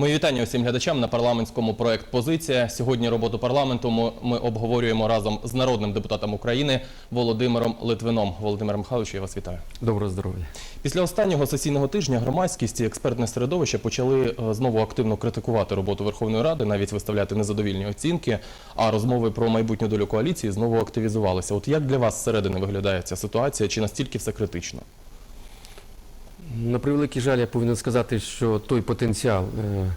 Мої вітання усім глядачам на парламентському проект Позиція. Сьогодні роботу парламенту ми- обговорюємо разом з народним депутатом України Володимиром Литвином. Володимир Михайлович, я вас вітаю. Доброго здоров'я. Після останнього сесійного тижня громадськість і експертне середовище почали е, знову активно критикувати роботу Верховної Ради, навіть виставляти незадовільні оцінки. А розмови про майбутню долю коаліції знову активізувалися. От як для вас зсередини виглядає ця ситуація? Чи настільки все критично? На превеликий жаль, я повинен сказати, що той потенціал, е,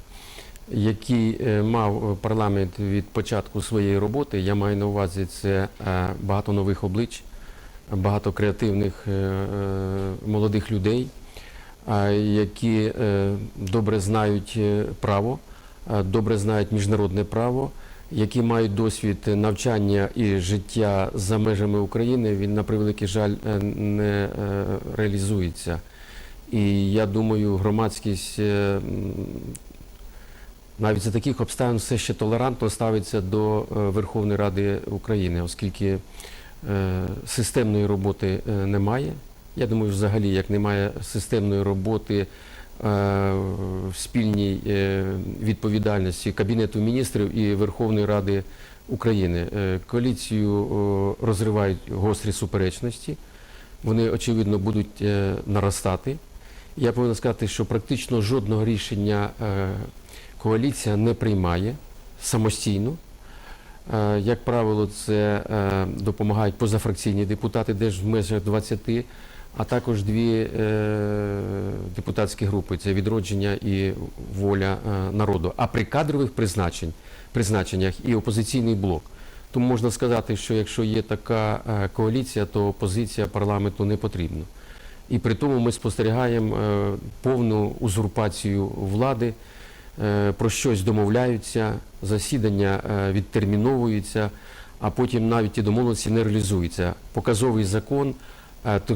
який е, мав парламент від початку своєї роботи, я маю на увазі це е, багато нових облич, багато креативних молодих людей, які добре знають право, добре знають міжнародне право. Які мають досвід навчання і життя за межами України, він на превеликий жаль не реалізується. І я думаю, громадськість е, навіть за таких обставин все ще толерантно ставиться до е, Верховної Ради України, оскільки е, системної роботи немає. Я думаю, взагалі, як немає системної роботи в спільній відповідальності Кабінету міністрів і Верховної Ради України. Коаліцію розривають гострі суперечності. Вони, очевидно, будуть наростати. Я повинен сказати, що практично жодного рішення е, коаліція не приймає самостійно. Е, Як правило, це е, допомагають позафракційні депутати, десь в межах 20, а також дві депутатські групи це відродження і воля народу. А при кадрових призначень, призначеннях і опозиційний блок. Тому можна сказати, що якщо є така коаліція, то опозиція парламенту не потрібна. І при тому ми спостерігаємо е, повну узурпацію влади, е, про щось домовляються, засідання е, відтерміновуються, а потім навіть ті домовленості не реалізуються. Показовий закон,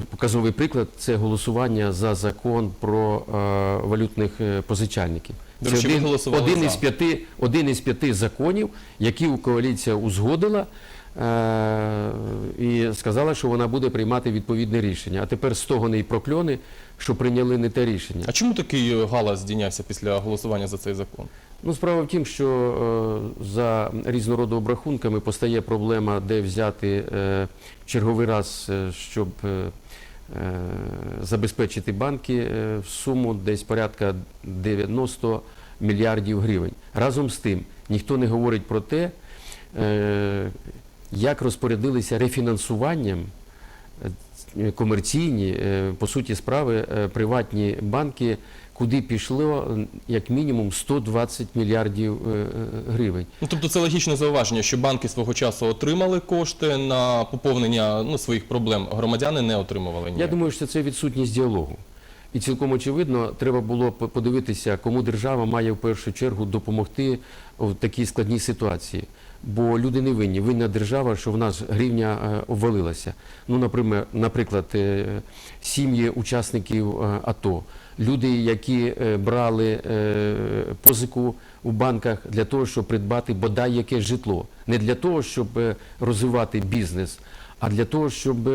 показовий приклад це голосування за закон про валютних позичальників. Це речі, один, один із п'яти один із п'яти законів, які коаліція узгодила. Е, і сказала, що вона буде приймати відповідне рішення. А тепер стогони і прокльони, що прийняли не те рішення. А чому такий галас здійнявся після голосування за цей закон? Ну, справа в тім, що е, за різного роду обрахунками постає проблема, де взяти е, черговий раз, е, щоб е, е, забезпечити банки е, в суму десь порядка 90 мільярдів гривень. Разом з тим, ніхто не говорить про те, е, як розпорядилися рефінансуванням е, комерційні, е, по суті справи, е, приватні банки, куди пішло як мінімум 120 мільярдів гривень. Ну, тобто це логічне зауваження, що банки свого часу отримали кошти на поповнення ну, своїх проблем. Громадяни не отримували ні. Я думаю, що це відсутність діалогу. І цілком очевидно, треба було подивитися, кому держава має в першу чергу допомогти в такій складній ситуації. Бо люди не винні. Винна держава, що в нас гривня е, обвалилася. Ну, наприклад, е, сім'ї учасників е, АТО, люди, які брали позику у банках для того, щоб придбати бодай якесь житло, не для того, щоб розвивати бізнес, а для того, щоб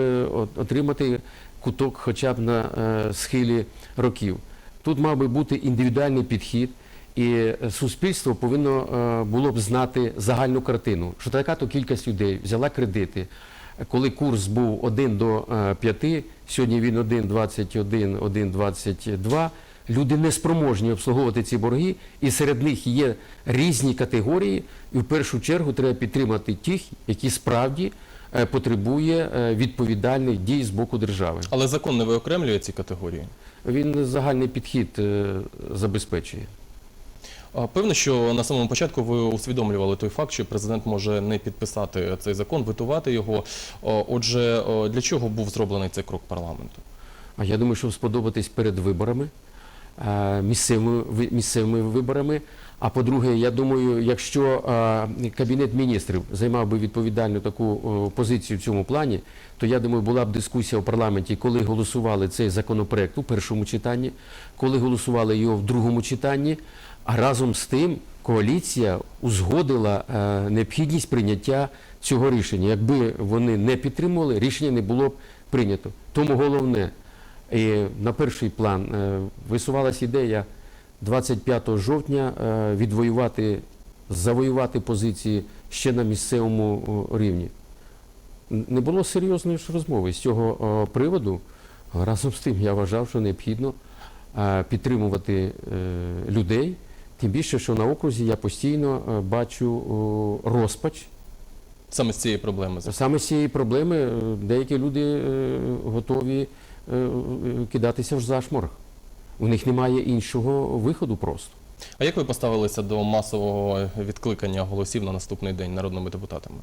отримати куток хоча б на схилі років. Тут мав би бути індивідуальний підхід, і е, суспільство повинно е, було б знати загальну картину, що така то кількість людей взяла кредити. Коли курс був 1 до е, 5, сьогодні він 1,21, 1,22, люди не спроможні обслуговувати ці борги, і серед них є різні категорії, і в першу чергу треба підтримати тих, які справді е, потребує е, відповідальних дій з боку держави. Але закон не виокремлює ці категорії. Він загальний підхід е, забезпечує. Певно, що на самому початку ви усвідомлювали той факт, що президент може не підписати цей закон, витувати його. Отже, для чого був зроблений цей крок парламенту? А я думаю, щоб сподобатись перед виборами, е, місцевими, місцевими виборами. А по-друге, я думаю, якщо е, Кабінет міністрів займав би відповідальну таку е, позицію в цьому плані, то я думаю, була б дискусія в парламенті, коли голосували цей законопроект у першому читанні, коли голосували його в другому читанні. А разом з тим коаліція узгодила е, необхідність прийняття цього рішення. Якби вони не підтримували, рішення не було б прийнято. Тому головне, і на перший план е, висувалась ідея 25 жовтня е, відвоювати, завоювати позиції ще на місцевому рівні. Не було серйозної ж розмови з цього приводу. Разом з тим я вважав, що необхідно підтримувати людей. Тим більше, що на окрузі я постійно е, бачу розпач Саме з цієї проблеми. Саме з цієї проблеми е, деякі люди е, готові кидатися в зашморг. У них немає іншого виходу просто. А як ви поставилися до масового відкликання голосів на наступний день народними депутатами?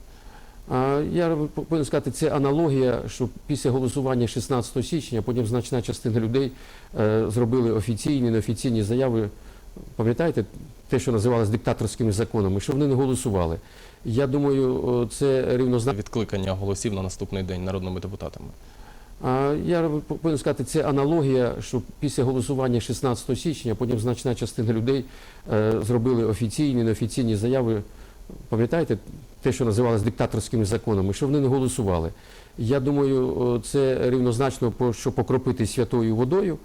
Я повинен сказати, це аналогія, що після голосування 16 січня потім значна частина людей зробили офіційні, неофіційні заяви. Пам'ятаєте, те, що називалось диктаторськими законами, що вони не голосували. Я думаю, це рівнозначно. Відкликання голосів на наступний день народними депутатами. Я повинен сказати, це аналогія, що після голосування 16 січня потім значна частина людей е, зробили офіційні, неофіційні заяви. Пам'ятаєте, те, що називалось диктаторськими законами, що вони не голосували. Я думаю, це рівнозначно, що покропити святою водою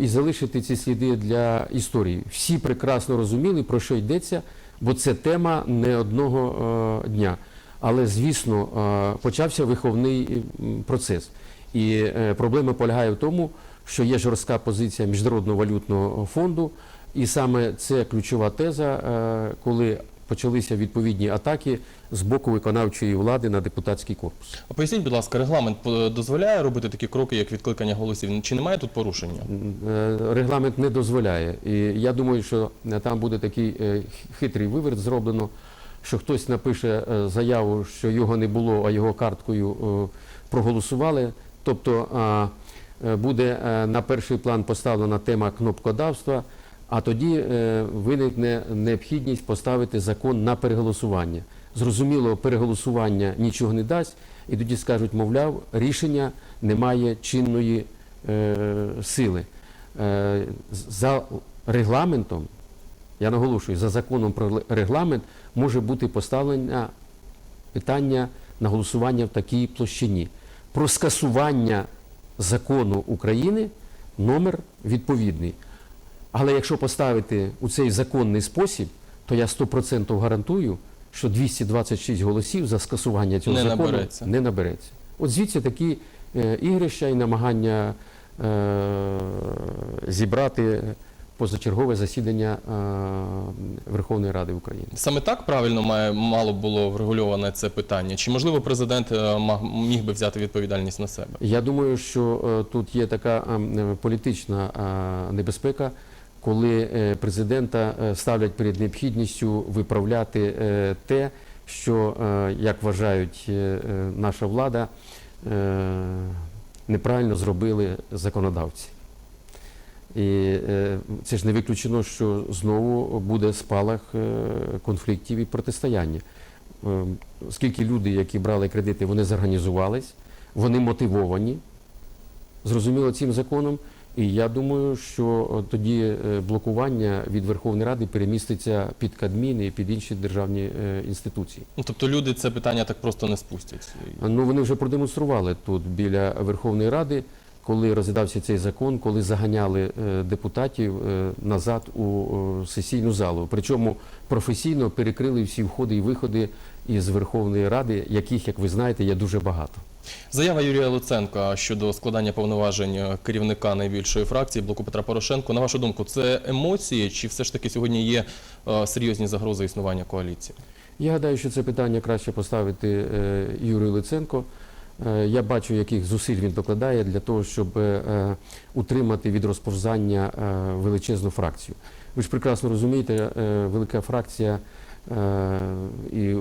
і залишити ці сліди для історії. Всі прекрасно розуміли, про що йдеться, бо це тема не одного е, дня. Але, звісно, е, почався виховний процес. І е, проблема полягає в тому, що є жорстка позиція Міжнародного валютного фонду, і саме це ключова теза, е, коли почалися відповідні атаки з боку виконавчої влади на депутатський корпус. А поясніть, будь ласка, регламент дозволяє робити такі кроки, як відкликання голосів? Чи немає тут порушення? Е, Регламент не дозволяє. І я думаю, що там буде такий е, хитрий виверт зроблено, що хтось напише е, заяву, що його не було, а його карткою проголосували. Тобто буде на перший план поставлена тема кнопкодавства, а тоді е, виникне необхідність поставити закон на переголосування. Зрозуміло, переголосування нічого не дасть, і тоді скажуть, мовляв, рішення не має чинної е, сили. Е, за регламентом, я наголошую, за законом про регламент може бути поставлення питання на голосування в такій площині. Про скасування закону України номер відповідний. Але якщо поставити у цей законний спосіб, то я 100% гарантую, що 226 голосів за скасування цього Не закону набереться. не набереться. От звідси такі е, ігрища і намагання е, зібрати позачергове засідання е, Верховної Ради України. Саме так правильно має мало було врегульоване це питання? Чи можливо президент е, міг би взяти відповідальність на себе? Я думаю, що е, тут є така ем, е, політична е, небезпека, коли е, президента е, ставлять перед необхідністю виправляти е, те, що, як вважають наша влада, неправильно зробили законодавці. І це ж не виключено, що знову буде спалах конфліктів і протистояння. Оскільки люди, які брали кредити, вони зорганізувались, вони мотивовані, зрозуміло, цим законом. І я думаю, що е, тоді е, блокування від Верховної Ради переміститься під Кадмін і під інші державні е, інституції. Ну тобто люди це питання так просто не спустять. Ну вони вже продемонстрували тут біля Верховної Ради, коли розглядався цей закон, коли заганяли депутатів назад у сесійну залу. Причому професійно перекрили всі входи і виходи із Верховної Ради, яких, як ви знаєте, є дуже багато. Заява Юрія Луценка щодо складання повноважень керівника найбільшої фракції блоку Петра Порошенко. На вашу думку, це емоції, чи все ж таки сьогодні є е, серйозні загрози існування коаліції? Я гадаю, що це питання краще поставити е, Юрію Лиценко. Е, Я бачу, яких зусиль він докладає для того, щоб утримати від розповзання величезну фракцію. Ви ж прекрасно розумієте, велика фракція і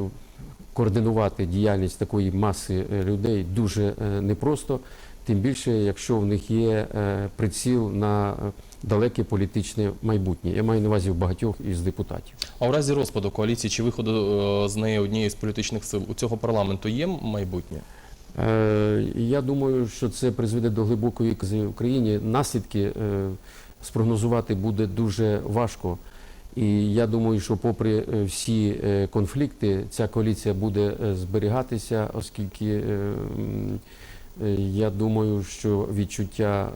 координувати діяльність такої маси е, людей дуже е, непросто, тим більше, якщо в них є е, приціл на далеке політичне майбутнє. Я маю на увазі в багатьох із депутатів. А у разі розпаду коаліції чи виходу з неї однієї з політичних сил у цього парламенту є майбутнє? Е, Я думаю, що це призведе до глибокої кризи в Україні. Наслідки е, спрогнозувати буде дуже важко. І я думаю, що попри е, всі е, конфлікти, ця коаліція буде е, зберігатися, оскільки я думаю, що відчуття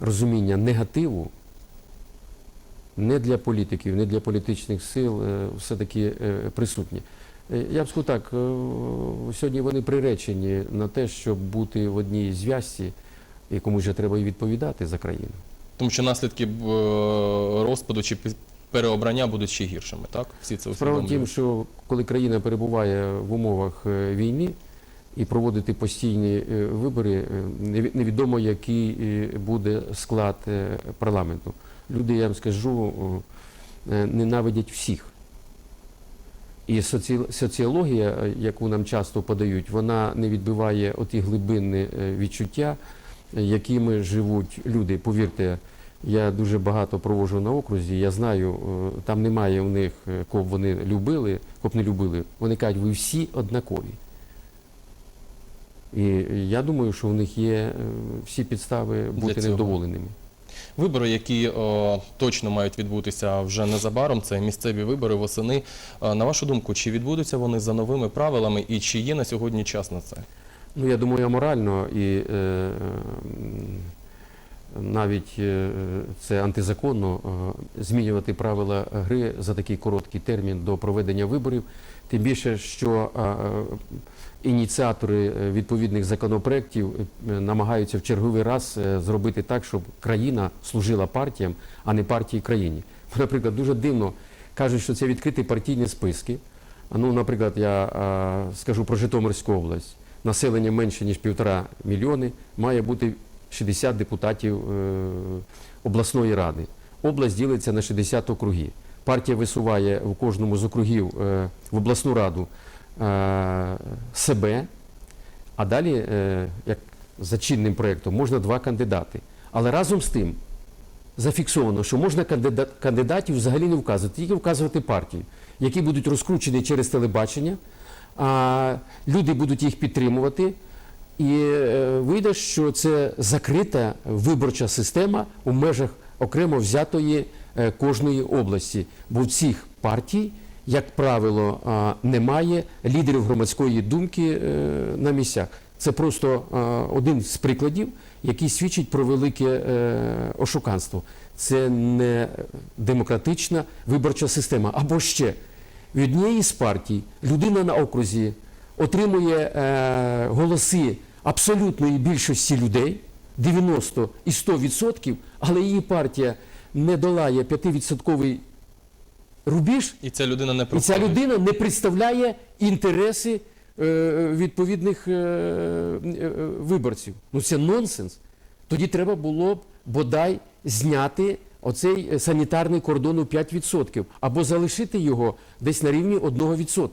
розуміння негативу не для політиків, не для політичних сил все-таки присутні. Е, Я б сказав так, сьогодні вони приречені на те, щоб бути в одній зв'язці, і комусь же треба і відповідати за країну. Тому що наслідки е, розпаду чи переобрання будуть ще гіршими, так? Всі це Справа в тім, що коли країна перебуває в умовах е, війни і проводити постійні е, вибори, невідомо, який буде склад парламенту. Люди, я вам скажу, ненавидять всіх. І соціологія, яку нам часто подають, вона не відбиває оті глибинні відчуття, якими живуть люди. Повірте, я дуже багато проводжу на окрузі. Я знаю, е, там немає у них, е, кого б вони любили, кого б не любили. Вони кажуть, ви всі однакові. І я думаю, що в них є е, всі підстави бути невдоволеними. Вибори, які о, точно мають відбутися вже незабаром, це місцеві вибори восени. На вашу думку, чи відбудуться вони за новими правилами і чи є на сьогодні час на це? Ну, я думаю, аморально і е, навіть е, це антизаконно е, змінювати правила гри за такий короткий термін до проведення виборів. Тим більше, що е, ініціатори відповідних законопроєктів намагаються в черговий раз зробити так, щоб країна служила партіям, а не партії країні. Наприклад, дуже дивно кажуть, що це відкриті партійні списки. Ну, наприклад, я скажу про Житомирську область. Населення менше ніж півтора мільйони, має бути 60 депутатів е, обласної ради. Область ділиться на 60 округів. Партія висуває в кожному з округів е, в обласну раду е, себе, а далі, як за чинним проєктом, можна два кандидати. Але разом з тим зафіксовано, що можна кандидатів взагалі не вказувати, тільки вказувати партії, які будуть розкручені через телебачення, люди будуть їх підтримувати. І е, вийде, що це закрита виборча система у межах окремо взятої е, кожної області. Бо в цих партій, як правило, немає лідерів громадської думки е, на місцях. Це просто один з прикладів, який свідчить про велике ошуканство. Це не демократична виборча система. Або ще від однієї з партій людина на окрузі отримує е, голоси абсолютної більшості людей, 90 і 100%, але її партія не долає 5% рубіж, І ця людина не і ця людина не представляє інтереси е, відповідних е, е, виборців. Ну це нонсенс. Тоді треба було б бодай зняти оцей е, санітарний кордон у 5% або залишити його десь на рівні 1%.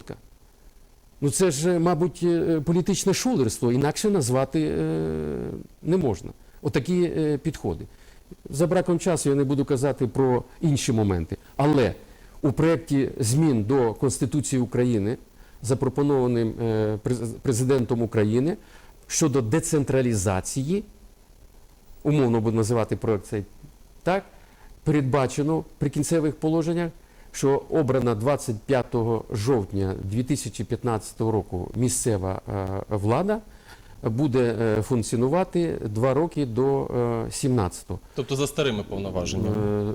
Ну це ж, е, мабуть, е, політичне шулерство, інакше назвати не можна. Отакі підходи. За браком часу я не буду казати про інші моменти. Але у проєкті змін до Конституції України, запропонованим президентом України щодо децентралізації, умовно буду називати проєкт цей так, передбачено в прикінцевих положеннях, що обрана 25 жовтня 2015 року місцева е, влада буде е, функціонувати два роки до 17-го. Тобто за старими повноваженнями. Е,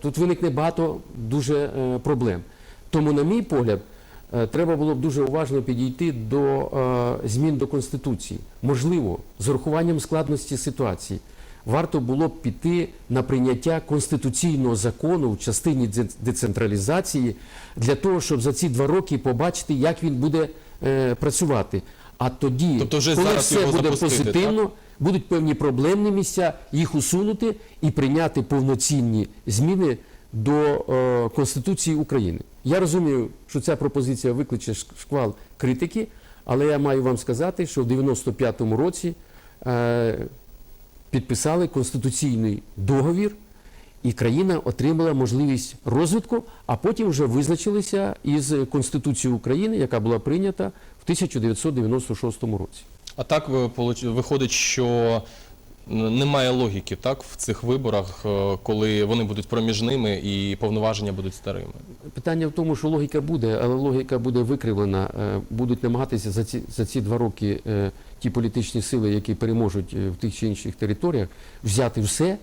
Тут виникне багато дуже е, проблем. Тому, на мій погляд, е, треба було б дуже уважно підійти до е, змін до Конституції. Можливо, з урахуванням складності ситуації. Варто було б піти на прийняття конституційного закону в частині децентралізації для того, щоб за ці два роки побачити, як він буде е, працювати. А тоді, Тобто вже коли все буде позитивно, будуть певні проблемні місця, їх усунути і прийняти повноцінні зміни до е, Конституції України. Я розумію, що ця пропозиція викличе шквал критики, але я маю вам сказати, що в 95-му році е, підписали конституційний договір, і країна отримала можливість розвитку, а потім вже визначилися із Конституцією України, яка була прийнята в 1996 році. А так виходить, що немає логіки так, в цих виборах, е, коли вони будуть проміжними і повноваження будуть старими. Питання в тому, що логіка буде, але логіка буде викривлена. Е, Будуть намагатися за ці, за ці два роки е, ті політичні сили, які переможуть в тих чи інших територіях, взяти все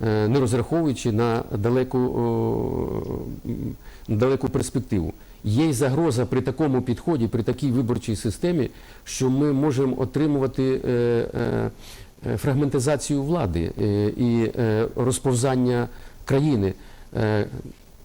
не розраховуючи на далеку, на далеку перспективу. Є й загроза при такому підході, при такій виборчій системі, що ми можемо отримувати фрагментизацію влади е, і е, розповзання країни. Е,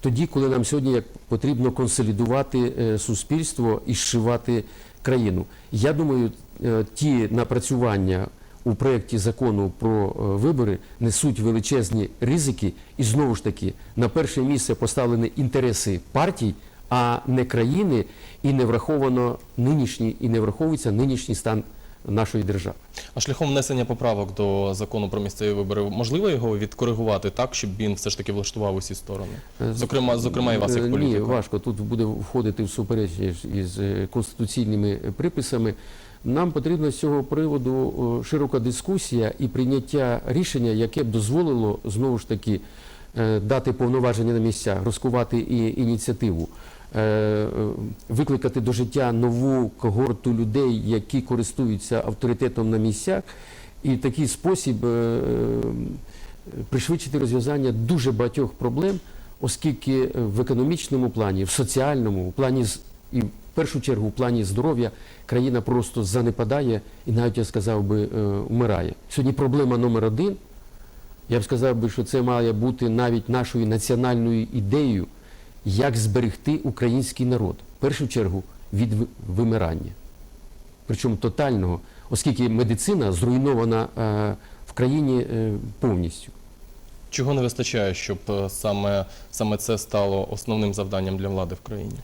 тоді, коли нам сьогодні потрібно консолідувати е, суспільство і зшивати країну. Я думаю, е, ті напрацювання у проєкті закону про е, вибори несуть величезні ризики, і знову ж таки на перше місце поставлені інтереси партій, а не країни, і не враховано нинішній і не враховується нинішній стан нашої держави. А шляхом внесення поправок до закону про місцеві вибори можливо його відкоригувати так, щоб він все ж таки влаштував усі сторони? Е, Зокрема, зокрема і вас Е, як Ні, важко. Тут буде входити в суперечність із е, конституційними приписами. Нам потрібна з цього приводу широка дискусія і прийняття рішення, яке б дозволило знову ж таки дати повноваження на місця, розкувати і ініціативу, викликати до життя нову когорту людей, які користуються авторитетом на місцях, і такий спосіб е, пришвидшити розв'язання дуже багатьох проблем, оскільки в економічному плані, в соціальному, в плані і в першу чергу в плані здоров'я країна просто занепадає і навіть я сказав би е, вмирає. Сьогодні проблема номер один. Я б сказав би, що це має бути навіть нашою національною ідеєю, як зберегти український народ, в першу чергу від вимирання. Причому тотального, оскільки медицина зруйнована е, в країні е, повністю. Чого не вистачає, щоб е, саме, саме це стало основним завданням для влади в країні?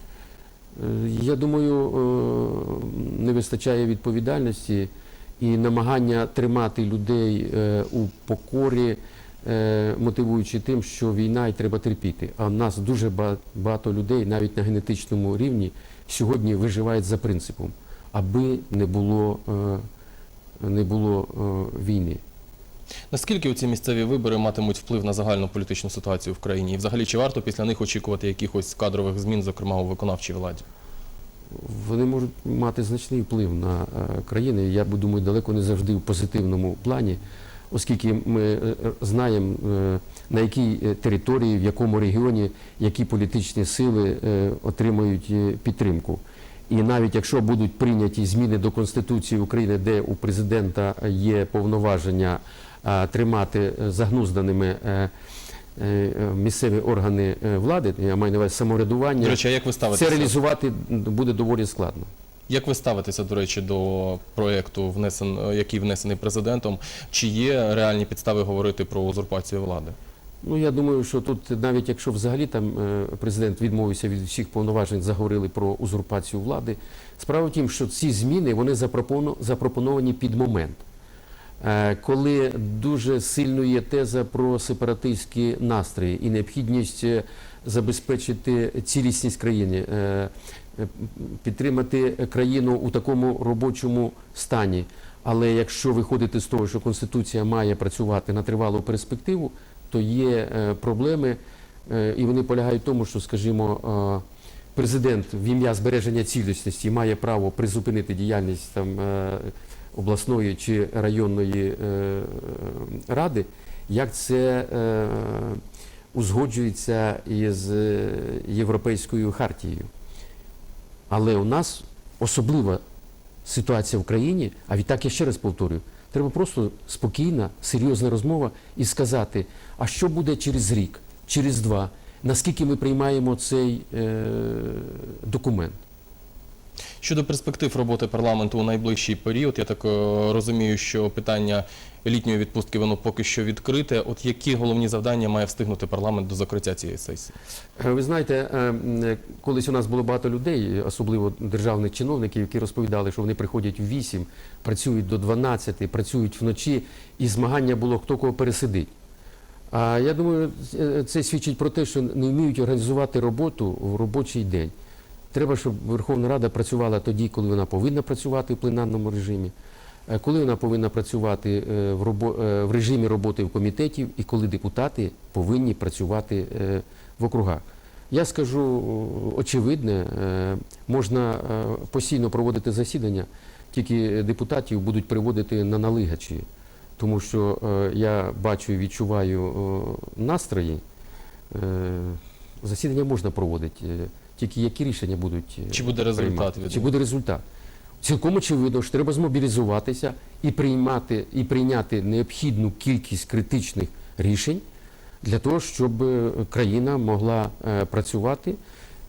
Я думаю, не вистачає відповідальності і намагання тримати людей у покорі, мотивуючи тим, що війна і треба терпіти. А в нас дуже багато людей, навіть на генетичному рівні, сьогодні виживають за принципом, аби не було, е, не було е, війни. Наскільки ці місцеві вибори матимуть вплив на загальну політичну ситуацію в країні? І взагалі чи варто після них очікувати якихось кадрових змін, зокрема у виконавчій владі? Вони можуть мати значний вплив на е, країни. Я думаю, далеко не завжди в позитивному плані, оскільки ми е, знаємо е, на якій е, території, в якому регіоні, які політичні сили отримають е, підтримку. І навіть якщо будуть прийняті зміни до Конституції України, де у президента є повноваження тримати загнузданими місцеві органи влади, я маю на увазі самоврядування. До речі, а як ви Це реалізувати буде доволі складно. Як ви ставитеся, до речі, до проєкту, внесен, який внесений президентом? Чи є реальні підстави говорити про узурпацію влади? Ну я думаю, що тут навіть якщо взагалі там е, президент відмовився від всіх повноважень, заговорили про узурпацію влади. Справа в тім, що ці зміни вони запропоно- запропоновані під момент. Е, Коли дуже сильно є теза про сепаратистські настрої і необхідність е, забезпечити цілісність країни, підтримати країну у такому робочому стані. Але якщо виходити з того, що Конституція має працювати на тривалу перспективу, то є е, проблеми, е, і вони полягають в тому, що, скажімо, е, президент в ім'я збереження цілісності має право призупинити діяльність там е, обласної чи районної е, ради, як це е, узгоджується із е, Європейською хартією. Але у нас особлива ситуація в країні, а відтак я ще раз повторюю, треба просто спокійна, серйозна розмова і сказати, а що буде через рік, через два, наскільки ми приймаємо цей е, документ. Щодо перспектив роботи парламенту у найближчий період, я так е, розумію, що питання літньої відпустки воно поки що відкрите. От які головні завдання має встигнути парламент до закриття цієї сесії? Е, Ви знаєте, е, колись у нас було багато людей, особливо державних чиновників, які розповідали, що вони приходять в 8, працюють до 12, працюють вночі, і змагання було хто кого пересидить. А я думаю, це свідчить про те, що не вміють організувати роботу в робочий день. Треба, щоб Верховна Рада працювала тоді, коли вона повинна працювати в пленарному режимі, е, коли вона повинна працювати е, в, робо- е, в режимі роботи в комітетів, і коли депутати повинні працювати в округах. Я скажу очевидне, можна постійно проводити засідання, тільки депутатів будуть приводити на налигачі. тому що я бачу і відчуваю настрої. Засідання можна проводити, тільки які рішення будуть е, Чи буде результат приймати? від Чи буде результат? Цілком очевидно, що треба змобілізуватися і приймати і прийняти необхідну кількість критичних рішень для того, щоб е, країна могла е, працювати,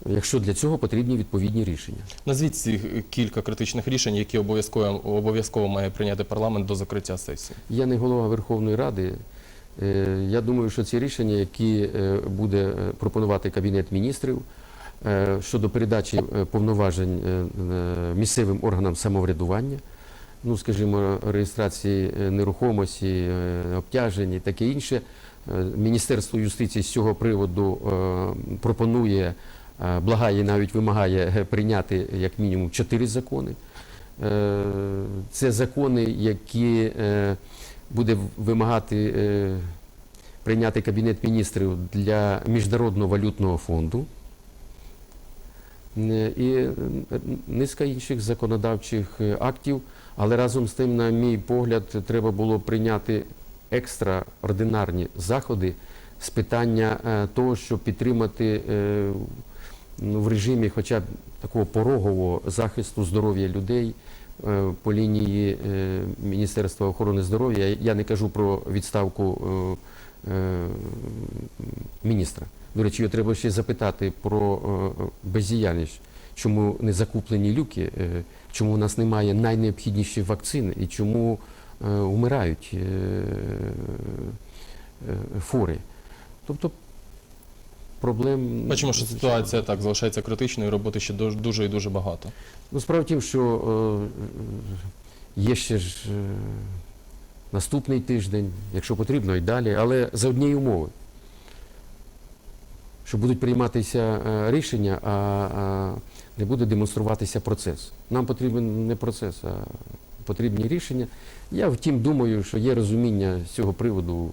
якщо для цього потрібні відповідні рішення. Назвіть ці кілька критичних рішень, які обов'язково обов'язково має прийняти парламент до закриття сесії. Я не голова Верховної Ради. Я думаю, що ці рішення, які буде пропонувати Кабінет міністрів щодо передачі е, повноважень е, е, місцевим органам самоврядування, ну, скажімо, реєстрації е, нерухомості, е, обтяжень і таке інше, е, Міністерство юстиції з цього приводу е, пропонує, е, благає, навіть вимагає е, прийняти як мінімум чотири закони. Е, Це закони, які е, буде вимагати е, прийняти Кабінет міністрів для Міжнародного валютного фонду Е, і е, низка інших законодавчих е, актів, але разом з тим, на мій погляд, треба було прийняти екстраординарні заходи з питання е, того, щоб підтримати е, ну, в режимі хоча б такого порогового захисту здоров'я людей е, по лінії е, Міністерства охорони здоров'я. Я не кажу про відставку е, е, міністра. До речі, його треба ще запитати про е, бездіяльність, чому не закуплені люки, е, чому в нас немає найнеобхідніших вакцин і чому вмирають е, фури. Тобто проблем Бачимо, що ситуація так залишається критичною, роботи ще дуже- і дуже багато. Ну, справа в тім, що є ще ж наступний тиждень, якщо потрібно, і далі, але за однієї умови. Що будуть прийматися е, рішення, а, не буде демонструватися процес. Нам потрібен не процес, а потрібні рішення. Я втім думаю, що є розуміння з цього приводу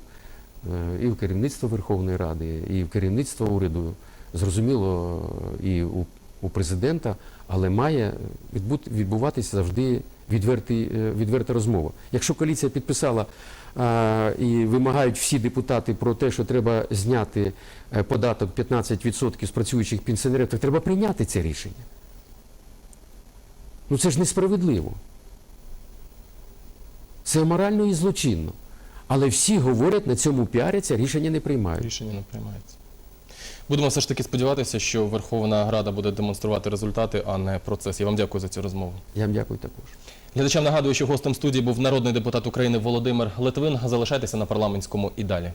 е, і в керівництва Верховної Ради, і в керівництва уряду, зрозуміло, і у, у президента, але має відбуватися завжди відвертий, е, відверта розмова. Якщо коаліція підписала а, і вимагають всі депутати про те, що треба зняти е, податок 15% з працюючих пенсіонерів, так треба прийняти це рішення. Ну це ж несправедливо. Це морально і злочинно. Але всі говорять, на цьому піаряться, рішення не приймають. Рішення не приймається. Будемо все ж таки сподіватися, що Верховна Рада буде демонструвати результати, а не процес. Я вам дякую за цю розмову. Я вам дякую також. Глядачам нагадую, що гостем студії був народний депутат України Володимир Литвин. Залишайтеся на парламентському і далі.